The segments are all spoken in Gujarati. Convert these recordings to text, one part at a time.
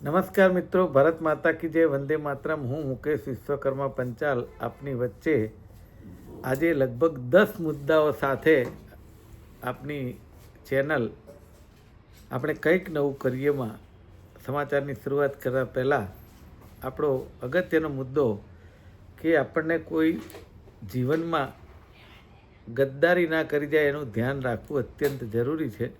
નમસ્કાર મિત્રો, ભારત માતા કી જય, વંદે માતરમ. હું મુકેશ વિશ્વકર્મા પંચાલ, આપની વચ્ચે આજે લગભગ દસ મુદ્દાઓ સાથે આપની ચેનલ આપણે કંઈક નવું કરીએમાં સમાચારની શરૂઆત કરવા પહેલાં આપણો અગત્યનો મુદ્દો કે આપણને કોઈ જીવનમાં ગદ્દારી ના કરી જાય એનું ધ્યાન રાખવું અત્યંત જરૂરી છે.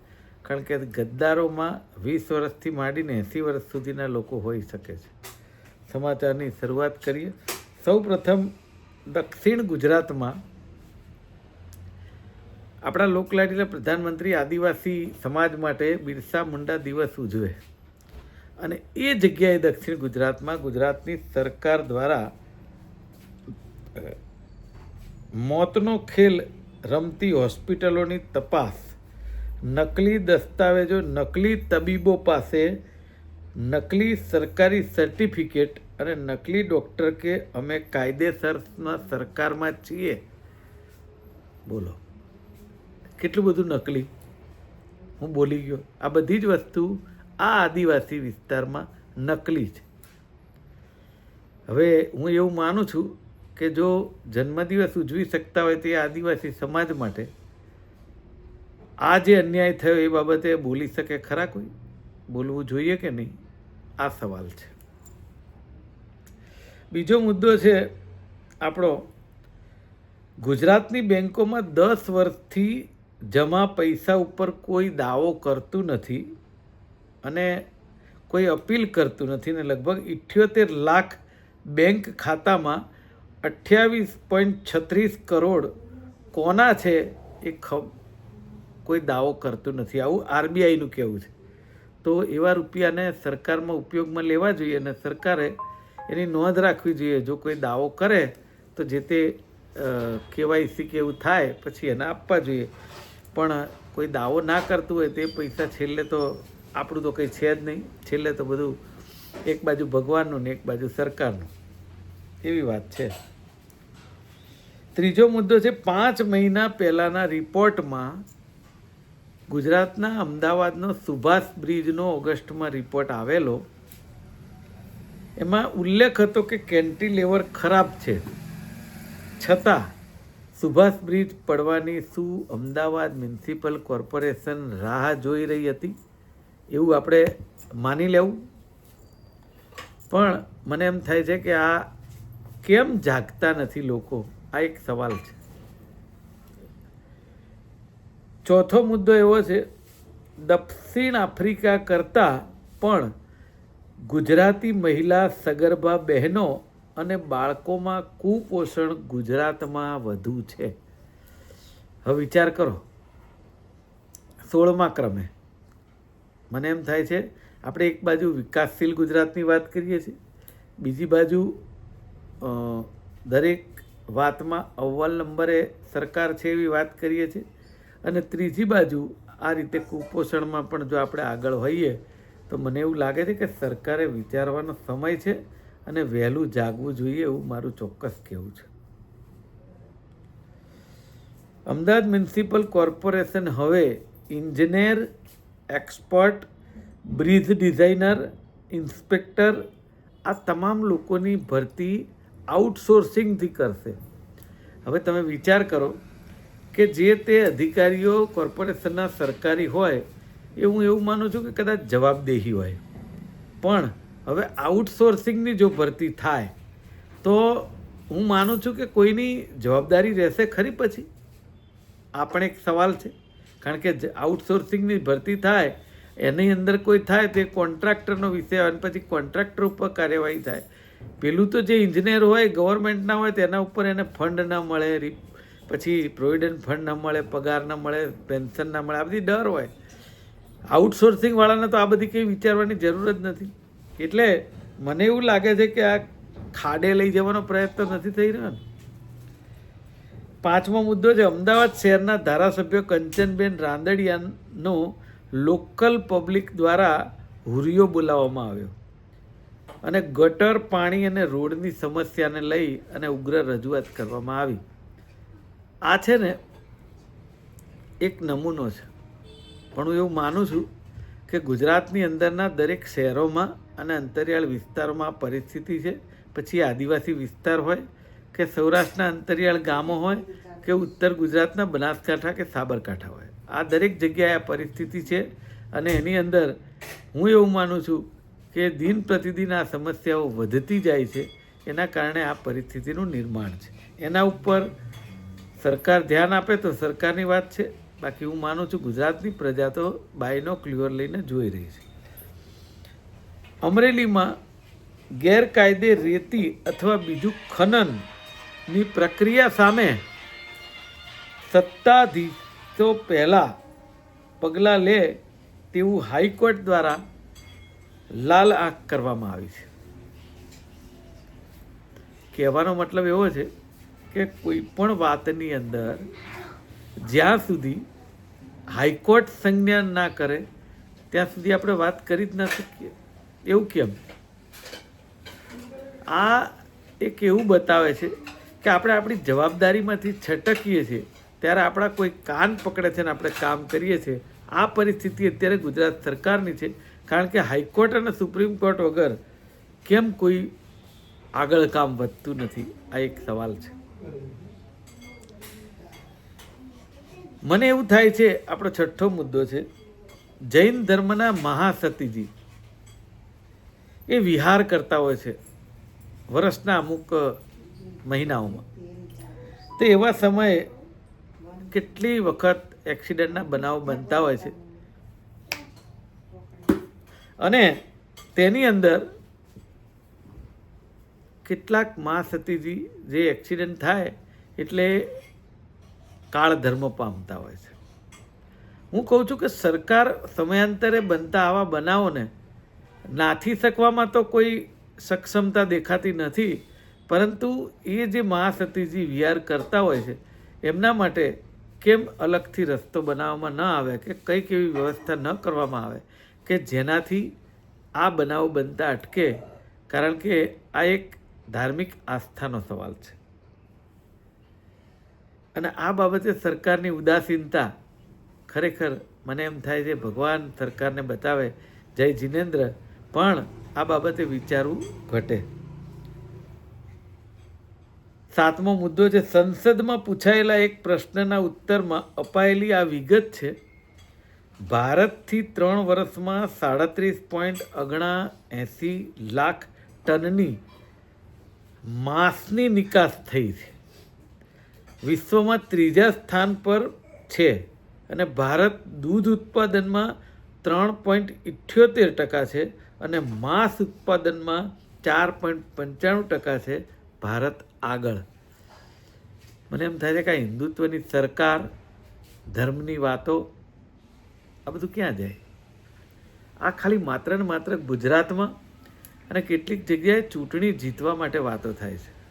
કારણ કે ગદ્દારોમાં વીસ વર્ષથી માંડીને એંસી વર્ષ સુધીના લોકો હોઈ શકે છે. સમાચારની શરૂઆત કરીએ. સૌ પ્રથમ દક્ષિણ ગુજરાતમાં આપણા લોકલાડીલા પ્રધાનમંત્રી આદિવાસી સમાજ માટે બિરસા મુંડા દિવસ ઉજવે. અને એ જગ્યાએ દક્ષિણ ગુજરાતમાં ગુજરાતની સરકાર દ્વારા મોતનો ખેલ રમતી હોસ્પિટલોની તપાસ નકલી દસ્તાવેજો, નકલી તબીબો પાસે નકલી સરકારી સર્ટિફિકેટ અને નકલી ડૉક્ટર કે અમે કાયદેસરના સરકારમાં છીએ. બોલો. કેટલું બધું નકલી? હું બોલી ગયો. આ બધી જ વસ્તુ આ આદિવાસી વિસ્તારમાં નકલી છે. હવે હું એવું માનું છું કે જો જન્મદિવસ ઉજવી શકતા હોય તે આદિવાસી સમાજ માટે આ જે અન્યાય થયો એ બાબતે બોલી શકે ખરા કોઈ? બોલવું જોઈએ કે નહીં? આ સવાલ છે. બીજો મુદ્દો છે આપણો, ગુજરાતની બેંકોમાં દસ વર્ષથી જમા પૈસા ઉપર કોઈ દાવો કરતું નથી અને કોઈ અપીલ કરતું નથી ને લગભગ ઇઠ્યોતેર લાખ બેંક ખાતામાં અઠ્યાવીસ પોઈન્ટ છત્રીસ કરોડ કોના છે એ કોઈ દાવો કરતું નથી. આવું આરબીઆઈનું કહેવું છે. તો એવા રૂપિયાને સરકારમાં ઉપયોગમાં લેવા જોઈએ અને સરકારે એની નોંધ રાખવી જોઈએ. જો કોઈ દાવો કરે તો જે તે કેવાયસી કે એવું થાય પછી એને આપવા જોઈએ. પણ કોઈ દાવો ના કરતું હોય તે પૈસા છેલ્લે તો આપણું તો કંઈ છે જ નહીં. છેલ્લે તો બધું એક બાજુ ભગવાનનું ને એક બાજુ સરકારનું. એવી વાત છે. ત્રીજો મુદ્દો છે, પાંચ મહિના પહેલાંના રિપોર્ટમાં ગુજરાતના અમદાવાદનો સુભાષ બ્રિજનો ઓગસ્ટમાં રિપોર્ટ આવેલો, એમાં ઉલ્લેખ હતો કે કેન્ટીલેવર ખરાબ છે. છતાં, સુભાષ બ્રિજ પડવાની શું અમદાવાદ મ્યુનિસિપલ કોર્પોરેશન રાહ જોઈ રહી હતી, એવું આપણે માની લેવું. પણ મને એમ થાય છે કે આ કેમ જાગતા નથી લોકો? આ એક સવાલ છે. ચોથો મુદ્દો એવો છે, દક્ષિણ આફ્રિકા કરતાં પણ ગુજરાતી મહિલા સગર્ભા બહેનો અને બાળકોમાં કુપોષણ ગુજરાતમાં વધુ છે. હવે વિચાર કરો. સોળમા ક્રમે. મને એમ થાય છે, આપણે એક બાજુ વિકાસશીલ ગુજરાતની વાત કરીએ છીએ, બીજી બાજુ દરેક વાતમાં અવ્વલ નંબરે સરકાર છે એવી વાત કરીએ છીએ. અને ત્રીજી બાજુ આ રીતે કુપોષણમાં પણ જો આપણે આગળ હોઈએ, તો મને એવું લાગે છે કે સરકારે વિચારવાનો સમય છે અને વહેલું જાગવું જોઈએ એવું મારું ચોક્કસ કહેવું છે. અમદાવાદ મ્યુનિસિપલ કોર્પોરેશન હવે engineer, expert, bridge designer, inspector, આ તમામ લોકોની ભરતી આઉટસોર્સિંગથી કરશે. હવે તમે વિચાર કરો કે જે તે અધિકારીઓ કોર્પોરેશનના સરકારી હોય, એ હું એવું માનું છું કે કદાચ જવાબદેહી હોય. પણ હવે આઉટસોર્સિંગની જો ભરતી થાય, તો હું માનું છું કે કોઈની જવાબદારી રહેશે ખરી પછી. આ પણ એક સવાલ છે. કારણ કે આઉટસોર્સિંગની ભરતી થાય, એની અંદર કોઈ થાય તે કોન્ટ્રાક્ટરનો વિષય આવે પછી કોન્ટ્રાક્ટર ઉપર કાર્યવાહી થાય. પેલું તો જે ઇન્જિનિયર હોય, ગવર્મેન્ટના હોય, તેના ઉપર એને ફંડ ના મળે પછી પ્રોવિડન્ટ ફંડ ના મળે, પગાર ના મળે, પેન્શન ના મળે, આ બધી ડર હોય. આઉટસોર્સિંગ વાળાને તો આ બધી કંઈ વિચારવાની જરૂર જ નથી. એટલે મને એવું લાગે છે કે આ ખાડે લઈ જવાનો પ્રયત્ન નથી થઈ રહ્યો ને. પાંચમો મુદ્દો છે, અમદાવાદ શહેરના ધારાસભ્ય કંચનબેન રાંદડિયાનો લોકલ પબ્લિક દ્વારા હુરિયો બોલાવવામાં આવ્યો. અને ગટર પાણી અને રોડની સમસ્યાને લઈ અને ઉગ્ર રજૂઆત કરવામાં આવી. આ છે ને એક નમૂનો છે. પણ હું એવું માનું છું કે ગુજરાતની અંદરના દરેક શહેરોમાં અને અંતરિયાળ વિસ્તારોમાં પરિસ્થિતિ છે. પછી આદિવાસી વિસ્તાર હોય કે સૌરાષ્ટ્રના અંતરિયાળ ગામો હોય કે ઉત્તર ગુજરાતના બનાસકાંઠા કે સાબરકાંઠા હોય. આ દરેક જગ્યાએ આ પરિસ્થિતિ છે અને એની અંદર હું એવું માનું છું કે દિન પ્રતિદિન આ સમસ્યાઓ વધતી જાય છે. એના કારણે આ પરિસ્થિતિનું નિર્માણ છે. એના ઉપર સરકાર ધ્યાન આપે તો સરકારની વાત છે. બાકી હું માનું છું ગુજરાતની પ્રજા તો બાયનો ક્લિયર લઈને જોઈ રહી છે. અમરેલીમાં ગેરકાયદે રેતી અથવા બીજું ખનનની પ્રક્રિયા સામે સત્તાધીશો પહેલાં પગલાં લે તેવું હાઈકોર્ટ દ્વારા લાલ આંખ કરવામાં આવી છે. કહેવાનો મતલબ એવો છે કે કોઈ પણ વાતની અંદર જ્યાં સુધી હાઈકોર્ટ સંજ્ઞાન ના કરે, ત્યાં સુધી આપણે વાત કરી જ ના શકીએ. એવું કેમ? આ એક એવું બતાવે છે કે આપણે આપણી જવાબદારીમાંથી છટકીએ છીએ, ત્યારે આપણા કોઈ કાન પકડે છે ને આપણે કામ કરીએ છીએ. આ પરિસ્થિતિ અત્યારે ગુજરાત સરકારની છે, કારણ કે હાઈકોર્ટ અને સુપ્રીમ કોર્ટ વગર કેમ કોઈ આગળ કામ વધતું નથી? આ એક સવાલ છે. મને એવું થાય છે, આપણો છઠ્ઠો મુદ્દો છે, જૈન ધર્મના મહાસતીજી. એ વિહાર કરતા હોય છે વર્ષના અમુક મહિનાઓમાં. તો એવા સમયે કેટલી વખત એક્સિડન્ટના બનાવો બનતા હોય છે. અને તેની અંદર કેટલાક મહાસતીજી જે એક્સિડન્ટ થાય એટલે કાળ ધર્મ પામતા હોય છે. હું કહું છું કે સરકાર સમયાંતરે બનતા આવા બનાવોને નાથી શકવામાં તો કોઈ સક્ષમતા દેખાતી નથી, પરંતુ એ જે મહાસતીજી વિહાર કરતા હોય છે, એમના માટે કેમ અલગથી રસ્તો બનાવવામાં ન આવે કે કંઈક એવી વ્યવસ્થા ન કરવામાં આવે કે જેનાથી આ બનાવો બનતા અટકે? કારણ કે આ એક ધાર્મિક આસ્થાનો સવાલ છે. અને આ બાબતે સરકારની ઉદાસીનતા ખરેખર મને એમ થાય છે ભગવાન સરકારને બતાવે, જય જીનેન્દ્ર, પણ આ બાબતે વિચારવું ઘટે. સાતમો મુદ્દો છે, સંસદમાં પૂછાયેલા એક પ્રશ્નના ઉત્તરમાં અપાયેલી આ વિગત છે, ભારતથી ત્રણ વર્ષમાં સાડત્રીસ પોઈન્ટ અગણા એંસી લાખ ટનની માંસની નિકાસ થઈ છે. વિશ્વમાં ત્રીજા સ્થાન પર છે અને ભારત દૂધ ઉત્પાદનમાં ત્રણ પોઈન્ટ ઇઠ્યોતેર ટકા છે અને માંસ ઉત્પાદનમાં ચાર પોઈન્ટ પંચાણું ટકા છે ભારત આગળ. મને એમ થાય છે કે આ હિન્દુત્વની સરકાર, ધર્મની વાતો, આ બધું ક્યાં જાય? આ ખાલી માત્ર ને માત્ર ગુજરાતમાં અને કેટલીક જગ્યાએ ચૂંટણી જીતવા માટે વાતો થાય છે.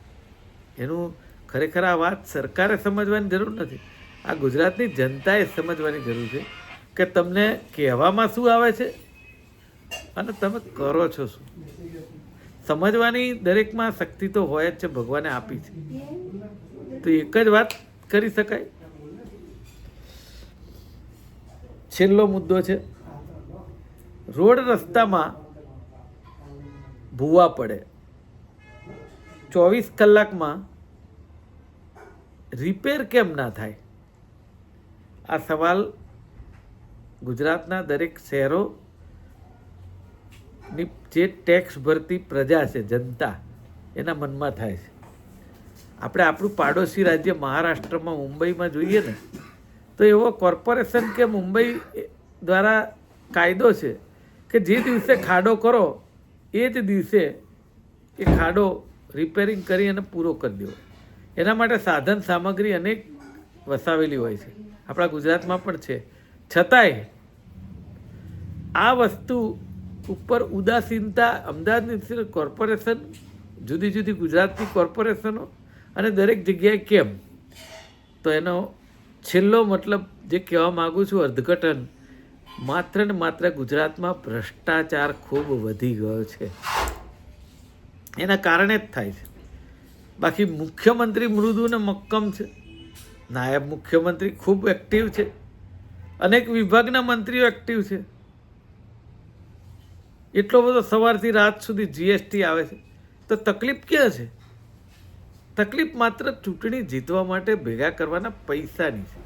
એનું ખરેખર આ વાત સરકારે સમજવાની જરૂર નથી. આ ગુજરાતની જનતાએ સમજવાની જરૂર છે કે તમને કહેવામાં શું આવે છે અને તમે કરો છો શું? સમજવાની દરેકમાં શક્તિ તો હોય જ છે, ભગવાને આપી છે. તો એક જ વાત કરી શકાય? છેલ્લો મુદ્દો છે. રોડ રસ્તામાં ભૂવા પડે. ચોવીસ કલાકમાં રિપેર કેમ ના થાય? આ સવાલ ગુજરાતના દરેક શહેરો ની જે ટેક્સ ભરતી પ્રજા છે, જનતા, એના મનમાં થાય છે. આપણે આપણું પાડોશી રાજ્ય મહારાષ્ટ્રમાં, મુંબઈમાં જોઈએ ને, તો એવો કોર્પોરેશન કે મુંબઈ દ્વારા કાયદો છે કે જે દિવસે ખાડો કરો એ જ દિવસે એ ખાડો રિપેરિંગ કરી અને પૂરો કરી દેવો. એના માટે સાધન સામગ્રી અનેક વસાવેલી હોય છે. આપણા ગુજરાતમાં પણ છે. છતાંય આ વસ્તુ ઉપર ઉદાસીનતા અમદાવાદ મ્યુનિસિપલ કોર્પોરેશન, જુદી જુદી ગુજરાતની કોર્પોરેશનો અને દરેક જગ્યાએ કેમ? તો એનો છેલ્લો મતલબ જે કહેવા માગું છું, અર્થઘટન માત્ર ને માત્ર ગુજરાતમાં ભ્રષ્ટાચાર ખૂબ વધી ગયો છે. એના કારણે જ થાય છે. બાકી મુખ્યમંત્રી મૃદુ ને મક્કમ છે. નાયબ મુખ્યમંત્રી ખૂબ એક્ટિવ છે. અનેક વિભાગના મંત્રીઓ એક્ટિવ છે. એટલો બધો સવારથી રાત સુધી જીએસટી આવે છે. તો તકલીફ ક્યાં છે? તકલીફ માત્ર ચૂંટણી જીતવા માટે ભેગા કરવાના પૈસાની છે.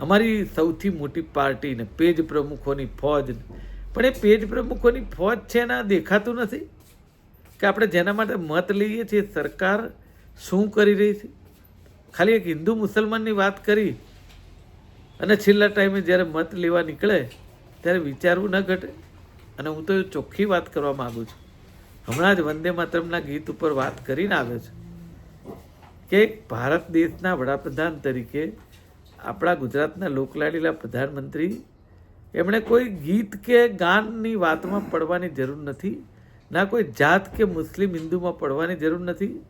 અમારી સૌથી મોટી પાર્ટી ને પેજ પ્રમુખોની ફોજ પણ એ પેજ પ્રમુખોની ફોજ છે એના દેખાતું નથી? કે આપણે જેના માટે મત લઈએ છીએ, સરકાર શું કરી રહી છે? ખાલી એક હિન્દુ મુસલમાનની વાત કરી અને છેલ્લા ટાઈમે જ્યારે મત લેવા નીકળે, ત્યારે વિચારવું ન ઘટે. અને હું તો ચોખ્ખી વાત કરવા માગું છું. હમણાં જ વંદે માતરમના ગીત ઉપર વાત કરીને આવ્યો છું કે ભારત દેશના વડાપ્રધાન તરીકે આપણા ગુજરાતના લોકલાડીલા પ્રધાનમંત્રી, એમણે કોઈ ગીત કે ગાનની વાતમાં પડવાની જરૂર નથી, ના કોઈ જાત કે મુસ્લિમ હિન્દુમાં પડવાની જરૂર નથી.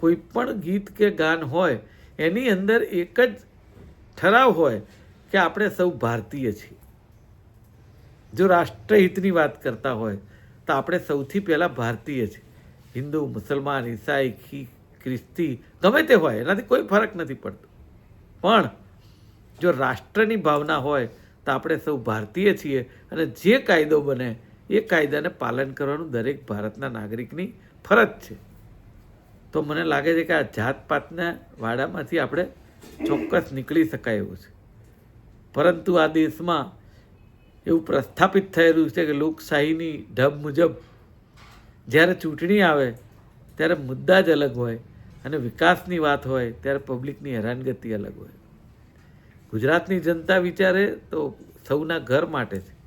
કોઈ પણ ગીત કે ગાન હોય, એની અંદર એક જ ઠરાવ હોય કે આપણે સૌ ભારતીય છીએ. જો રાષ્ટ્રહિતની વાત કરતા હોય, તો આપણે સૌથી પહેલાં ભારતીય છીએ. હિન્દુ, મુસલમાન, ઈસાઈ ખ્રિસ્તી, ગમે તે હોય, એનાથી કોઈ ફરક નથી પડતો. પણ જો રાષ્ટ્રની ભાવના હોય, તો આપણે સૌ ભારતીય છીએ અને જે કાયદો બને, એ કાયદાને પાલન કરવાનું દરેક ભારતના નાગરિકની ફરજ છે. તો મને લાગે છે કે આ જાતપાતના વાડામાંથી આપણે ચોક્કસ નીકળી શકાય એવું છે. પરંતુ આ દેશમાં એવું પ્રસ્થાપિત થયેલું છે કે લોકશાહીની ઢબ મુજબ જ્યારે ચૂંટણી આવે, ત્યારે મુદ્દા જ અલગ હોય અને વિકાસની વાત હોય, ત્યારે પબ્લિકની હેરાનગતિ અલગ હોય. ગુજરાતની જનતા વિચારે તો સૌના ઘર માટે છે.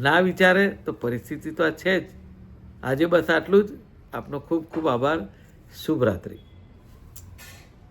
ના વિચારે તો પરિસ્થિતિ તો આ છે જ. આજે બસ આટલું જ. આપનો ખૂબ ખૂબ આભાર. શુભરાત્રિ.